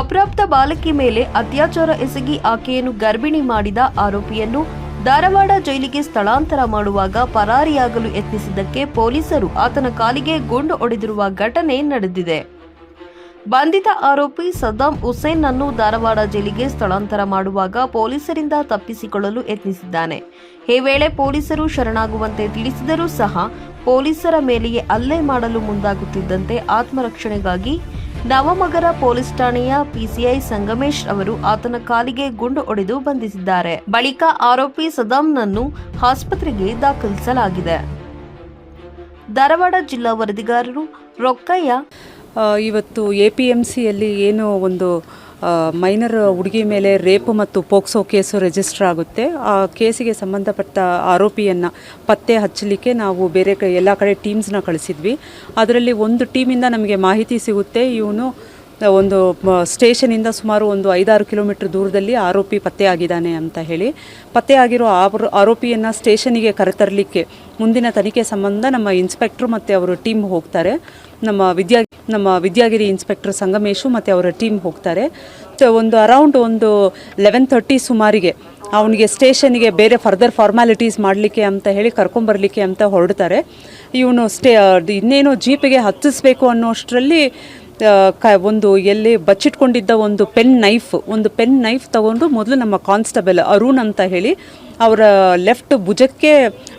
ಅಪ್ರಾಪ್ತ ಬಾಲಕಿ ಮೇಲೆ ಅತ್ಯಾಚಾರ ಎಸಗಿ ಆಕೆಯನ್ನು ಗರ್ಭಿಣಿ ಮಾಡಿದ ಆರೋಪಿಯನ್ನು ಧಾರವಾಡ ಜೈಲಿಗೆ ಸ್ಥಳಾಂತರ ಮಾಡುವಾಗ ಪರಾರಿಯಾಗಲು ಯತ್ನಿಸಿದ್ದಕ್ಕೆ ಪೊಲೀಸರು ಆತನ ಕಾಲಿಗೆ ಗುಂಡು ಒಡೆದಿರುವ ಘಟನೆ ನಡೆದಿದೆ. ಬಂಧಿತ ಆರೋಪಿ ಸದ್ದಾಂ ಹುಸೇನ್ ಅನ್ನು ಧಾರವಾಡ ಜೈಲಿಗೆ ಸ್ಥಳಾಂತರ ಮಾಡುವಾಗ ಪೊಲೀಸರಿಂದ ತಪ್ಪಿಸಿಕೊಳ್ಳಲು ಯತ್ನಿಸಿದ್ದಾನೆ. ಈ ವೇಳೆ ಪೊಲೀಸರು ಶರಣಾಗುವಂತೆ ತಿಳಿಸಿದರೂ ಸಹ ಪೊಲೀಸರ ಮೇಲೆಯೇ ಹಲ್ಲೆ ಮಾಡಲು ಮುಂದಾಗುತ್ತಿದ್ದಂತೆ ಆತ್ಮರಕ್ಷಣೆಗಾಗಿ ನವಮಗರ ಪೊಲೀಸ್ ಠಾಣೆಯ ಪಿಸಿಐ ಸಂಗಮೇಶ್ ಅವರು ಆತನ ಕಾಲಿಗೆ ಗುಂಡು ಹೊಡೆದು ಬಂಧಿಸಿದ್ದಾರೆ. ಬಳಿಕ ಆರೋಪಿ ಸದಾಂನನ್ನು ಆಸ್ಪತ್ರೆಗೆ ದಾಖಲಿಸಲಾಗಿದೆ. ಧಾರವಾಡ ಜಿಲ್ಲಾ ವರದಿಗಾರರು ರೊಕ್ಕಯ್ಯ ಇವತ್ತು ಎ ಪಿ ಎಂ ಸಿಯಲ್ಲಿ ಏನು ಒಂದು ಮೈನರ್ ಹುಡುಗಿ ಮೇಲೆ ರೇಪ್ ಮತ್ತು ಪೋಕ್ಸೋ ಕೇಸು ರಿಜಿಸ್ಟರ್ ಆಗುತ್ತೆ. ಆ ಕೇಸಿಗೆ ಸಂಬಂಧಪಟ್ಟ ಆರೋಪಿಯನ್ನು ಪತ್ತೆ ಹಚ್ಚಲಿಕ್ಕೆ ನಾವು ಬೇರೆ ಕ, ಎಲ್ಲ ಕಡೆ ಟೀಮ್ಸ್ನ ಕಳಿಸಿದ್ವಿ. ಅದರಲ್ಲಿ ಒಂದು ಟೀಮಿಂದ ನಮಗೆ ಮಾಹಿತಿ ಸಿಗುತ್ತೆ. ಇವನು ಒಂದು ಸ್ಟೇಷನಿಂದ ಸುಮಾರು ಒಂದು ಐದಾರು ಕಿಲೋಮೀಟರ್ ದೂರದಲ್ಲಿ ಆರೋಪಿ ಪತ್ತೆಯಾಗಿದ್ದಾನೆ ಅಂತ ಹೇಳಿ. ಪತ್ತೆಯಾಗಿರೋ ಆರೋ ಆರೋಪಿಯನ್ನು ಸ್ಟೇಷನಿಗೆ ಕರೆತರಲಿಕ್ಕೆ ಮುಂದಿನ ತನಿಖೆ ಸಂಬಂಧ ನಮ್ಮ ಇನ್ಸ್ಪೆಕ್ಟ್ರು ಮತ್ತು ಅವರ ಟೀಮ್ ಹೋಗ್ತಾರೆ. ನಮ್ಮ ವಿದ್ಯಾ, ನಮ್ಮ ವಿದ್ಯಾಗಿರಿ ಇನ್ಸ್ಪೆಕ್ಟರ್ ಸಂಗಮೇಶು ಮತ್ತು ಅವರ ಟೀಮ್ ಹೋಗ್ತಾರೆ. ಒಂದು ಅರೌಂಡ್ ಒಂದು ಲೆವೆನ್ ತರ್ಟಿ ಸುಮಾರಿಗೆ ಅವನಿಗೆ ಸ್ಟೇಷನಿಗೆ ಬೇರೆ ಫರ್ದರ್ ಫಾರ್ಮ್ಯಾಲಿಟೀಸ್ ಮಾಡಲಿಕ್ಕೆ ಅಂತ ಹೇಳಿ ಕರ್ಕೊಂಬರ್ಲಿಕ್ಕೆ ಅಂತ ಹೊರಡ್ತಾರೆ. ಇವನು ಸ್ಟೇ ಇನ್ನೇನು ಜೀಪಿಗೆ ಹತ್ತಿಸ್ಬೇಕು ಅನ್ನೋಷ್ಟರಲ್ಲಿ ಕ, ಒಂದು ಎಲ್ಲಿ ಬಚ್ಚಿಟ್ಕೊಂಡಿದ್ದ ಒಂದು ಪೆನ್ ನೈಫ್, ಒಂದು ಪೆನ್ ನೈಫ್ ತಗೊಂಡು ಮೊದಲು ನಮ್ಮ ಕಾನ್ಸ್ಟೇಬಲ್ ಅರುಣ್ ಅಂತ ಹೇಳಿ ಅವರ ಲೆಫ್ಟ್ ಭುಜಕ್ಕೆ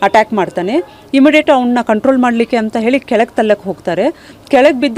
ಅಟ್ಯಾಕ್ ಮಾಡ್ತಾನೆ. ಇಮಿಡಿಯೇಟ್ ಅವನ್ನ ಕಂಟ್ರೋಲ್ ಮಾಡಲಿಕ್ಕೆ ಅಂತ ಹೇಳಿ ಕೆಳಗೆ ತಲ್ಲಕ್ಕೆ ಹೋಗ್ತಾರೆ. ಕೆಳಗೆ ಬಿದ್ದ